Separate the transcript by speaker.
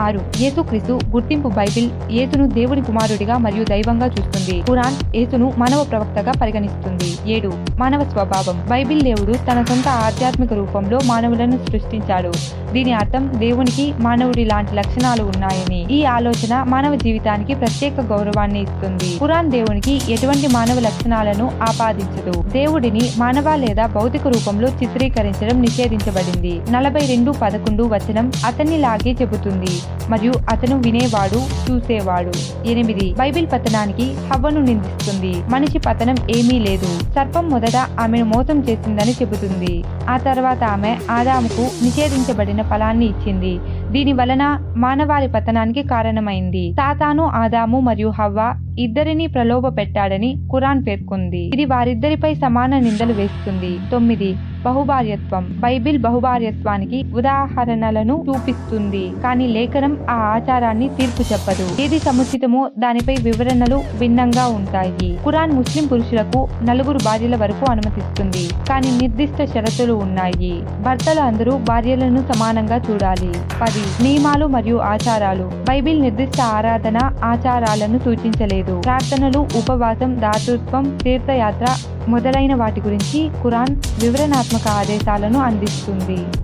Speaker 1: ఆరు. యేసుక్రీస్తు గుర్తింపు బైబిల్ యేసును దేవుని కుమారుడిగా మరియు దైవంగా చూస్తుంది. ఖురాన్ యేసును మానవ ప్రవక్తగా పరిగణిస్తుంది. ఏడు. మానవ స్వభావం. బైబిల్ దేవుడు తన సొంత ఆధ్యాత్మిక రూపంలో మానవులను సృష్టించాడు. దీని అర్థం దేవునికి మానవుడి లాంటి లక్షణాలు ఉన్నాయని. ఈ ఆలోచన మానవ జీవితానికి ప్రత్యేక గౌరవాన్ని ఇస్తుంది. ఖురాన్ దేవునికి ఎటువంటి మానవ లక్షణాలను ఆపాదించదు. దేవుడిని మానవ లేదా భౌతిక రూపంలో చిత్రీకరించడం నిషేధించబడింది. నలభై రెండు పదకొండు వచనం అతన్ని లాగే చెబుతుంది. మరియు అతను వినేవాడు చూసేవాడు. ఎనిమిది. బైబిల్ పతనానికి హవ్వను నిందిస్తుంది. మనిషి పతనం ఏమీ లేదు. సర్పం మొదట ఆమెను మోసం చేసిందని చెబుతుంది. ఆ తర్వాత ఆమె ఆదాముకు నిషేధించబడిన ఫలాన్ని ఇచ్చింది. దీని వలన మానవాళి పతనానికి కారణమైంది. సాతాను ఆదాము మరియు హవ్వ ఇద్దరిని ప్రలోభ పెట్టాడని కురాన్ పేర్కొంది. ఇది వారిద్దరిపై సమాన నిందలు వేస్తుంది. తొమ్మిది. బహుభార్యత్వం. బైబిల్ బహుభార్యత్వానికి ఉదాహరణలను చూపిస్తుంది. కానీ లేఖనం ఆ ఆచారాన్ని తీర్పు చెప్పదు. ఏది సముచితమో దానిపై వివరణలు భిన్నంగా ఉంటాయి. కురాన్ ముస్లిం పురుషులకు నలుగురు భార్యల వరకు అనుమతిస్తుంది. కానీ నిర్దిష్ట షరతులు ఉన్నాయి. భర్తలు అందరూ భార్యలను సమానంగా చూడాలి. పది నియమాలు మరియు ఆచారాలు. బైబిల్ నిర్దిష్ట ఆరాధన ఆచారాలను సూచించలేదు. ప్రార్థనలు ఉపవాసం దాతృత్వం తీర్థయాత్ర మొదలైన వాటి గురించి ఖురాన్ వివరణాత్మక ఆదేశాలను అందిస్తుంది.